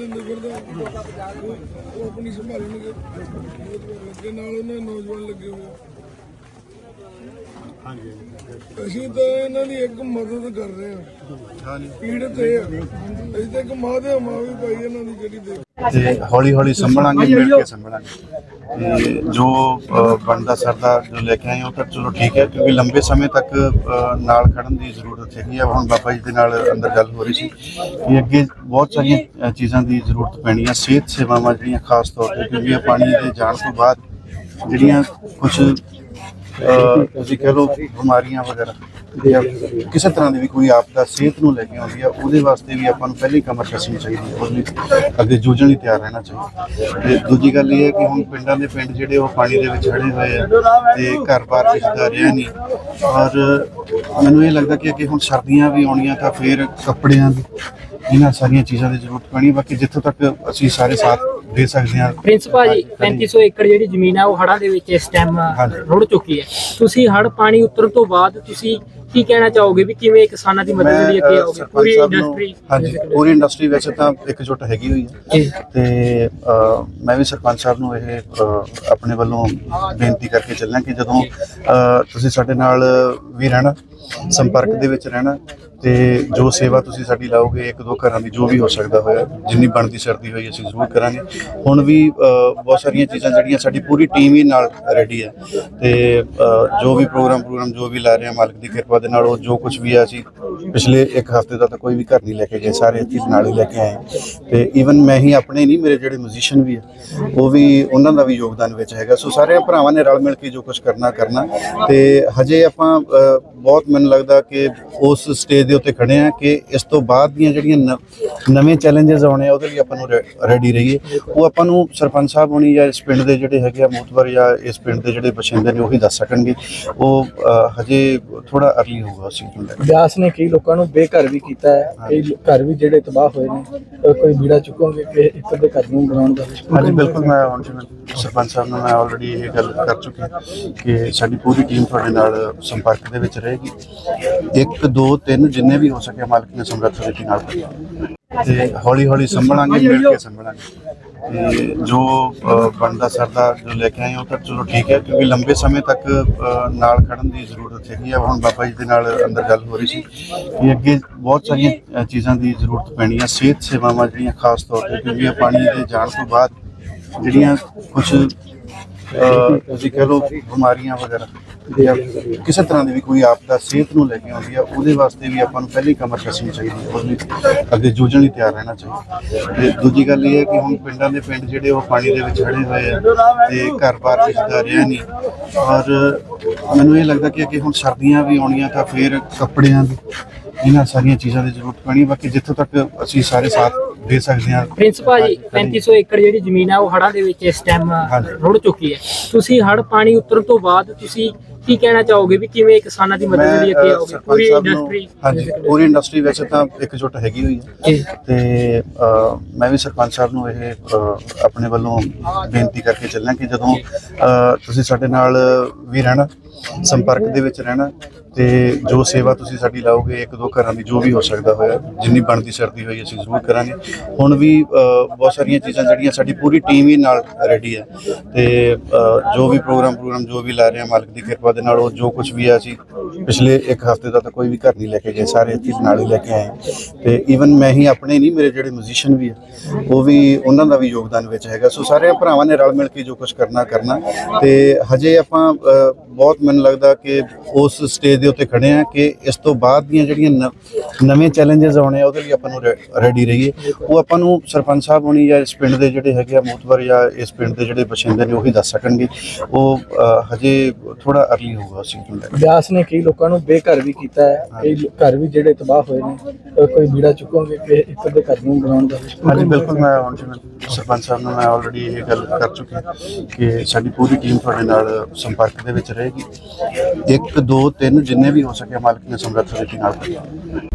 ਦਿੰਦੇ ਫਿਰਦਾ ਉਹ ਆਪਣੀ ਸੰਭਾਲਣਗੇ। ਨੌਜਵਾਨ ਲੱਗੇ ਨਾਲ ਉਹਨਾਂ ਦੇ ਨੌਜਵਾਨ ਲੱਗੇ ਹੋਏ। ਅਸੀਂ ਤਾਂ ਇਹਨਾਂ ਦੀ ਇੱਕ ਮਦਦ ਕਰ ਰਹੇ ਹਾਂ। ਹਾਂਜੀ। ਪੀੜਤ ਇਹ ਆ। ਅਸੀਂ ਤਾਂ ਇੱਕ ਮਾਂ ਦੇ ਮਾਂ ਵੀ ਪਾਈ ਇਹਨਾਂ ਦੀ ਜਿਹੜੀ ਦੇ ਤੇ ਹੌਲੀ ਹੌਲੀ ਸੰਭਲਾਂਗੇ ਮਿਲ ਕੇ ਸੰਭਲਾਂਗੇ। ਤੇ ਜੋ ਬਣਦਾ ਸਰਦਾ ਜੋ ਲੈ ਕੇ ਆਏ ਉਹ ਤਾਂ ਚਲੋ ਠੀਕ ਹੈ, ਕਿਉਂਕਿ ਲੰਬੇ ਸਮੇਂ ਤੱਕ ਨਾਲ ਖੜਨ ਦੀ ਜ਼ਰੂਰਤ ਹੈਗੀ ਆ। ਹੁਣ ਬਾਬਾ ਜੀ ਦੇ ਨਾਲ ਅੰਦਰ ਗੱਲ ਹੋ ਰਹੀ ਸੀ ਕਿ ਅੱਗੇ ਬਹੁਤ ਸਾਰੀਆਂ ਚੀਜ਼ਾਂ ਦੀ ਜ਼ਰੂਰਤ ਪੈਣੀ ਆ, ਸਿਹਤ ਸੇਵਾਵਾਂ ਜਿਹੜੀਆਂ ਖਾਸ ਤੌਰ ਤੇ, ਕਿਉਂਕਿ ਪਾਣੀ ਦੇ ਜਾਣ ਤੋਂ ਬਾਅਦ ਜਿਹੜੀਆਂ ਕੁਝ ਤੁਸੀਂ ਕਹ ਲਓ ਬਿਮਾਰੀਆਂ ਵਗੈਰਾ। ਜਾਂ ਕਿਸੇ ਤਰ੍ਹਾਂ ਦੀ ਵੀ ਕੋਈ ਆਪਦਾ ਸਿਹਤ ਨੂੰ ਲੈ ਕੇ ਆਉਂਦੀ ਆ, ਉਹਦੇ ਵਾਸਤੇ ਵੀ ਆਪਾਂ ਨੂੰ ਪਹਿਲੀ ਕਮਰ ਕੱਸਣੀ ਚਾਹੀਦੀ ਹੈ ਉਹਦੇ ਅੱਗੇ ਜੂਝਣ ਲਈ ਤਿਆਰ ਰਹਿਣਾ ਚਾਹੀਦਾ। ਤੇ ਦੂਜੀ ਗੱਲ ਇਹ ਹੈ ਕਿ ਹੁਣ ਪਿੰਡਾਂ ਦੇ ਪਿੰਡ ਜਿਹੜੇ ਉਹ ਪਾਣੀ ਦੇ ਵਿੱਚ ਖੜੇ ਹੋਏ ਆ ਤੇ ਘਰ-ਬਾਰ ਕਿਸੇ ਦਾ ਰਿਹਾ ਨਹੀਂ। ਔਰ ਮੈਨੂੰ ਇਹ ਲੱਗਦਾ ਕਿ ਅੱਗੇ ਹੁਣ ਸਰਦੀਆਂ ਵੀ ਆਉਣੀਆਂ ਤਾਂ ਫਿਰ ਕੱਪੜਿਆਂ ਦੀ ਇਹਨਾਂ ਸਾਰੀਆਂ ਚੀਜ਼ਾਂ ਦੀ ਜ਼ਰੂਰਤ ਪੈਣੀ ਬਾਕੀ ਜਿੱਥੋਂ ਤੱਕ ਅਸੀਂ ਸਾਰੇ ਸਾਥ ਦੇ ਸਕਦੇ ਹਾਂ। ਪ੍ਰਿੰਸ ਭਾਜੀ 3500 ਏਕੜ ਜਿਹੜੀ ਜ਼ਮੀਨ ਹੈ ਉਹ ਹੜ੍ਹਾਂ ਦੇ ਵਿੱਚ ਇਸ ਟਾਈਮ। ਰੁੜ ਚੁੱਕੀ ਹੈ। ਤੁਸੀਂ ਹੜ੍ਹ ਪਾਣੀ ਉਤਰਨ ਤੋਂ ਬਾਅਦ ਤੁਸੀਂ ਕੀ ਕਹਿਣਾ ਚਾਹੋਗੇ ਵੀ ਕਿਵੇਂ ਕਿਸਾਨਾਂ ਦੀ ਮਦਦ ਲਈ ਅੱਗੇ ਆਓਗੇ ਪੂਰੀ ਇੰਡਸਟਰੀ ਹਾਂਜੀ ਪੂਰੀ ਇੰਡਸਟਰੀ ਵੈਸੇ ਤਾਂ ਇਕਜੁੱਟ ਹੈਗੀ ਹੋਈ ਹੈ। ਤੇ ਮੈਂ ਵੀ ਸਰਪੰਚ ਸਾਹਿਬ ਨੂੰ ਇਹ ਆਪਣੇ ਵੱਲੋਂ ਬੇਨਤੀ ਕਰਕੇ ਚੱਲਾਂ ਕਿ ਜਦੋਂ ਤੁਸੀਂ ਸਾਡੇ ਨਾਲ ਵੀ ਰਹਿਣਾ ਸੰਪਰਕ ਦੇ ਵਿੱਚ ਰਹਿਣਾ ਤੇ ਜੋ ਸੇਵਾ ਤੁਸੀਂ ਸਾਡੀ ਲਾਓਗੇ, ਇੱਕ ਦੋ ਘਰਾਂ ਦੀ ਜੋ ਵੀ ਹੋ ਸਕਦਾ ਹੋਇਆ, ਜਿੰਨੀ ਬਣਦੀ ਸਰਦੀ ਹੋਈ ਅਸੀਂ ਜ਼ਰੂਰ ਕਰਾਂਗੇ। ਹੁਣ ਵੀ ਬਹੁਤ ਸਾਰੀਆਂ ਚੀਜ਼ਾਂ ਜਿਹੜੀਆਂ ਸਾਡੀ ਪੂਰੀ ਟੀਮ ਹੀ ਨਾਲ ਰੈਡੀ ਹੈ। ਤੇ ਜੋ ਵੀ ਪ੍ਰੋਗਰਾਮ ਪ੍ਰੋਗਰਾਮ ਜੋ ਵੀ ਲਾ ਰਹੇ ਹਾਂ, ਮਾਲਕ ਦੀ ਕਿਰਪਾ ਦੇ ਨਾਲ ਉਹ ਜੋ ਕੁਝ ਵੀ ਆ ਅਸੀਂ ਪਿਛਲੇ ਇੱਕ ਹਫ਼ਤੇ ਦਾ ਤਾਂ ਕੋਈ ਵੀ ਘਰ ਨਹੀਂ ਲੈ ਕੇ ਗਏ, ਸਾਰੇ ਇੱਥੇ ਨਾਲ ਹੀ ਲੈ ਕੇ ਆਏ ਤੇ ਈਵਨ ਮੈਂ ਹੀ ਆਪਣੇ ਨਹੀਂ, ਮੇਰੇ ਜਿਹੜੇ ਮਿਊਜ਼ੀਸ਼ੀਅਨ ਵੀ ਆ, ਉਹ ਵੀ ਉਹਨਾਂ ਦਾ ਵੀ ਯੋਗਦਾਨ ਵਿੱਚ ਹੈਗਾ। ਸੋ ਸਾਰੇ ਭਰਾਵਾਂ ਨੇ ਰਲ ਮਿਲ ਕੇ ਜੋ ਕੁਝ ਕਰਨਾ ਕਰਨਾ। ਤੇ ਹਜੇ ਆਪਾਂ ਬਹੁਤ ਮੈਨੂੰ ਲੱਗਦਾ ਕਿ ਉਸ ਸਟੇਜ ਦੇ ਉੱਤੇ ਖੜੇ ਆ ਕਿ ਇਸ ਤੋਂ ਬਾਅਦ ਦੀਆਂ ਜਿਹੜੀਆਂ ਨ- ਨਵੇਂ ਚੈਲੰਜਸ ਆਉਣੇ ਆ ਉਹਦੇ ਲਈ ਆਪਾਂ ਨੂੰ ਰੈਡੀ ਰਹੀਏ। ਉਹ ਆਪਾਂ ਨੂੰ ਸਰਪੰਚ ਸਾਹਿਬ ਹੋਣੀ ਜਾਂ ਇਸ ਪਿੰਡ ਦੇ ਜਿਹੜੇ ਹੈਗੇ ਆ ਮੂਤਵਰ ਜਾਂ ਇਸ ਪਿੰਡ ਦੇ ਜਿਹੜੇ ਬਸ਼ਿੰਦੇ ਨੇ ਉਹੀ ਦੱਸ ਸਕਣਗੇ। ਉਹ ਅ, ਹਜੇ ਥੋੜਾ ਅਰਲੀ ਹੋਊਗਾ ਉਸ ਚੀਜ਼ ਨੂੰ ਲੈ ਕੇ ਬਿਆਸ ਨੇ ਕਈ ਲੋਕਾਂ ਨੂੰ ਬੇਘਰ ਵੀ ਕੀਤਾ ਹੈ। ਕਈ ਲੋ- ਘਰ ਵੀ ਜਿਹੜੇ ਤਬਾਹ ਹੋਏ ਨੇ ਅਹ ਕੋਈ ਬੀੜਾ ਚੁੱਕੋਗੇ ਕਿ ਇੱਕ ਅੱਧੇ ਘਰ ਨੂੰ ਬਣਾਉਣ ਦਾ ਹਾਂਜੀ ਬਿਲਕੁਲ ਮੈਂ ਹੁਣ ਜਿਵੇਂ ਸਰਪੰਚ ਸਾਹਿਬ ਨਾਲ ਮੈਂ ਆਲਰੇਡੀ ਇਹ ਗੱਲ ਕਰ ਚੁੱਕਿਆ ਕਿ ਸਾਡੀ ਪੂਰੀ ਟੀਮ ਤੁਹਾਡੇ ਨਾਲ ਸੰਪਰਕ ਦੇ ਵਿੱਚ ਰਹੇਗੀ 1 2 3 ਜਿੰਨੇ ਵੀ ਹੋ ਸਕੇ ਮਾਲਕ ਨੇ ਸਮਰੱਥਾ ਦਿੱਤੀ ਨਾਲ ਕਰਾਂਗੇ। ਤੇ ਹੌਲੀ ਹੌਲੀ ਸੰਭਲਾਂਗੇ, ਮਿਲ ਕੇ ਸੰਭਲਾਂਗੇ। ਤੇ ਜੋ ਬਣਦਾ ਸਰਦਾ ਜੋ ਲੈ ਕੇ ਆਏ ਉਹ ਤਾਂ ਚਲੋ ਠੀਕ ਹੈ, ਕਿਉਂਕਿ ਲੰਬੇ ਸਮੇਂ ਤੱਕ ਨਾਲ ਖੜਨ ਦੀ ਜ਼ਰੂਰਤ ਹੈਗੀ ਆ। ਹੁਣ ਬਾਬਾ ਜੀ ਦੇ ਨਾਲ ਅੰਦਰ ਗੱਲ ਹੋ ਰਹੀ ਸੀ ਕਿ ਅੱਗੇ ਬਹੁਤ ਸਾਰੀਆਂ ਚੀਜ਼ਾਂ ਦੀ ਜ਼ਰੂਰਤ ਪੈਣੀ ਆ, ਸਿਹਤ ਸੇਵਾਵਾਂ ਜਿਹੜੀਆਂ ਖਾਸ ਤੌਰ ਤੇ, ਕਿਉਂਕਿ ਇਹ ਪਾਣੀ ਦੇ ਜਾਣ ਤੋਂ ਬਾਅਦ ਜਿਹੜੀਆਂ ਕੁਝ ਤੁਸੀਂ ਕਹ ਲਓ ਬਿਮਾਰੀਆਂ ਵਗੈਰਾ ਜਾਂ ਕਿਸੇ ਤਰ੍ਹਾਂ ਦੀ ਵੀ ਕੋਈ ਆਪਦਾ ਸਿਹਤ ਨੂੰ ਲੈ ਕੇ ਆਉਂਦੀ ਆ ਉਹਦੇ ਵਾਸਤੇ ਵੀ ਆਪਾਂ ਨੂੰ ਪਹਿਲੀ ਕਮਰ ਕੱਸਣੀ ਚਾਹੀਦੀ ਹੈ ਉਹਦੇ ਅੱਗੇ ਜੂਝਣ ਲਈ ਤਿਆਰ ਰਹਿਣਾ ਚਾਹੀਦਾ। ਤੇ ਦੂਜੀ ਗੱਲ ਇਹ ਹੈ ਕਿ ਹੁਣ ਪਿੰਡਾਂ ਦੇ ਪਿੰਡ ਜਿਹੜੇ ਉਹ ਪਾਣੀ ਦੇ ਵਿੱਚ ਖੜੇ ਹੋਏ ਆ ਤੇ ਘਰ-ਬਾਰ ਦਾ ਰਿਹਾ ਨਹੀਂ। ਔਰ ਮੈਨੂੰ ਇਹ ਲੱਗਦਾ ਕਿ ਅੱਗੇ ਹੁਣ ਸਰਦੀਆਂ ਵੀ ਆਉਣੀਆਂ ਤਾਂ ਫਿਰ ਕੱਪੜਿਆਂ ਦੀ ਇਹਨਾਂ ਸਾਰੀਆਂ ਚੀਜ਼ਾਂ ਦੀ ਜ਼ਰੂਰਤ ਪੈਣੀ ਬਾਕੀ ਜਿੱਥੋਂ ਤੱਕ ਅਸੀਂ ਸਾਰੇ ਸਾਥ ਦੇ ਸਕਦੇ ਹਾਂ। ਪ੍ਰਿੰਸ ਭਾਜੀ 3500 ਏਕੜ ਜਿਹੜੀ ਜ਼ਮੀਨ ਹੈ ਉਹ ਹੜ੍ਹਾਂ ਦੇ ਵਿੱਚ ਇਸ ਟਾਈਮ। ਰੁੜ ਚੁੱਕੀ ਹੈ। ਤੁਸੀਂ ਹੜ੍ਹ ਪਾਣੀ ਉਤਰਨ ਤੋਂ ਬਾਅਦ ਤੁਸੀਂ ਕੀ ਕਹਿਣਾ ਚਾਹੋਗੇ ਵੀ ਕਿਵੇਂ ਕਿਸਾਨਾਂ ਦੀ ਮਦਦ ਲਈ ਅੱਗੇ ਆਓਗੇ ਪੂਰੀ ਇੰਡਸਟਰੀ ਹਾਂਜੀ ਪੂਰੀ ਇੰਡਸਟਰੀ ਵੈਸੇ ਤਾਂ ਇਕਜੁੱਟ ਹੈਗੀ ਹੋਈ ਹੈ। ਤੇ ਮੈਂ ਵੀ ਸਰਪੰਚ ਸਾਹਿਬ ਨੂੰ ਇਹ ਆਪਣੇ ਵੱਲੋਂ ਬੇਨਤੀ ਕਰਕੇ ਚੱਲਾਂ ਕਿ ਜਦੋਂ ਤੁਸੀਂ ਸਾਡੇ ਨਾਲ ਵੀ ਰਹਿਣਾ ਸੰਪਰਕ ਦੇ ਵਿੱਚ ਰਹਿਣਾ ਤੇ ਜੋ ਸੇਵਾ ਤੁਸੀਂ ਸਾਡੀ ਲਾਓਗੇ, ਇੱਕ ਦੋ ਘਰਾਂ ਦੀ ਜੋ ਵੀ ਹੋ ਸਕਦਾ ਹੋਇਆ, ਜਿੰਨੀ ਬਣਦੀ ਸਰਦੀ ਹੋਈ ਅਸੀਂ ਜ਼ਰੂਰ ਕਰਾਂਗੇ। ਹੁਣ ਵੀ ਬਹੁਤ ਸਾਰੀਆਂ ਚੀਜ਼ਾਂ ਜਿਹੜੀਆਂ ਸਾਡੀ ਪੂਰੀ ਟੀਮ ਹੀ ਨਾਲ ਰੈਡੀ ਹੈ। ਤੇ ਜੋ ਵੀ ਪ੍ਰੋਗਰਾਮ ਪ੍ਰੋਗਰਾਮ ਜੋ ਵੀ ਲਾ ਰਹੇ ਹਾਂ, ਮਾਲਕ ਦੀ ਕਿਰਪਾ ਦੇ ਨਾਲ ਉਹ ਜੋ ਕੁਝ ਵੀ ਆ ਅਸੀਂ ਪਿਛਲੇ ਇੱਕ ਹਫ਼ਤੇ ਦਾ ਤਾਂ ਕੋਈ ਵੀ ਘਰ ਨਹੀਂ ਲੈ ਕੇ ਗਏ, ਸਾਰੇ ਇੱਥੇ ਨਾਲ ਹੀ ਲੈ ਕੇ ਆਏ ਤੇ ਈਵਨ ਮੈਂ ਹੀ ਆਪਣੇ ਨਹੀਂ, ਮੇਰੇ ਜਿਹੜੇ ਮਿਊਜ਼ੀਸ਼ੀਅਨ ਵੀ ਆ, ਉਹ ਵੀ ਉਹਨਾਂ ਦਾ ਵੀ ਯੋਗਦਾਨ ਵਿੱਚ ਹੈਗਾ। ਸੋ ਸਾਰੇ ਭਰਾਵਾਂ ਨੇ ਰਲ ਮਿਲ ਕੇ ਜੋ ਕੁਝ ਕਰਨਾ ਕਰਨਾ। ਤੇ ਹਜੇ ਆਪਾਂ ਬਹੁਤ ਮੈਨੂੰ ਲੱਗਦਾ ਕਿ ਉਸ ਸਟੇਜ ਦੇ ਉੱਤੇ ਖੜੇ ਆ ਕਿ ਇਸ ਤੋਂ ਬਾਅਦ ਦੀਆਂ ਜਿਹੜੀਆਂ ਨ- ਨਵੇਂ ਚੈਲੰਜਸ ਆਉਣੇ ਆ ਉਹਦੇ ਲਈ ਆਪਾਂ ਨੂੰ ਰੈਡੀ ਰਹੀਏ। ਉਹ ਆਪਾਂ ਨੂੰ ਸਰਪੰਚ ਸਾਹਿਬ ਹੋਣੀ ਜਾਂ ਇਸ ਪਿੰਡ ਦੇ ਜਿਹੜੇ ਹੈਗੇ ਆ ਮੂਤਵਰ ਜਾਂ ਇਸ ਪਿੰਡ ਦੇ ਜਿਹੜੇ ਬਸ਼ਿੰਦੇ ਨੇ ਉਹੀ ਦੱਸ ਸਕਣਗੇ। ਉਹ ਹਜੇ ਥੋੜਾ ਅਰਲੀ ਹੋਊਗਾ ਉਸ ਚੀਜ਼ ਨੂੰ ਬਿਆਸ ਨੇ ਕਈ ਲੋਕਾਂ ਨੂੰ ਬੇਘਰ ਵੀ ਕੀਤਾ ਹੈ। ਕਈ ਘਰ ਵੀ ਜਿਹੜੇ ਤਬਾਹ ਹੋਏ ਨੇ ਕੋਈ ਬੀੜਾ ਚੁੱਕੋਗੇ ਕਿ ਇੱਕ ਅੱਧੇ ਘਰ ਨੂੰ ਬਣਾਉਣ ਦਾ ਹਾਂਜੀ ਬਿਲਕੁਲ ਮੈਂ ਹੁਣ ਸਰਪੰਚ ਸਾਹਿਬ ਨਾਲ ਮੈਂ ਆਲਰੇਡੀ ਇਹ ਗੱਲ ਕਰ ਚੁੱਕਿਆ ਕਿ ਸਾਡੀ ਪੂਰੀ ਟੀਮ ਤੁਹਾਡੇ ਨਾਲ ਸੰਪਰਕ ਦੇ ਵਿੱਚ ਰਹੇਗੀ। 1 2 3 ਜਿੰਨੇ ਵੀ ਹੋ ਸਕੇ ਮਾਲਕ ਨੇ ਸਮਰੱਥਾ ਦਿੱਤੀ ਨਾਲ ਕਰਾਂਗੇ।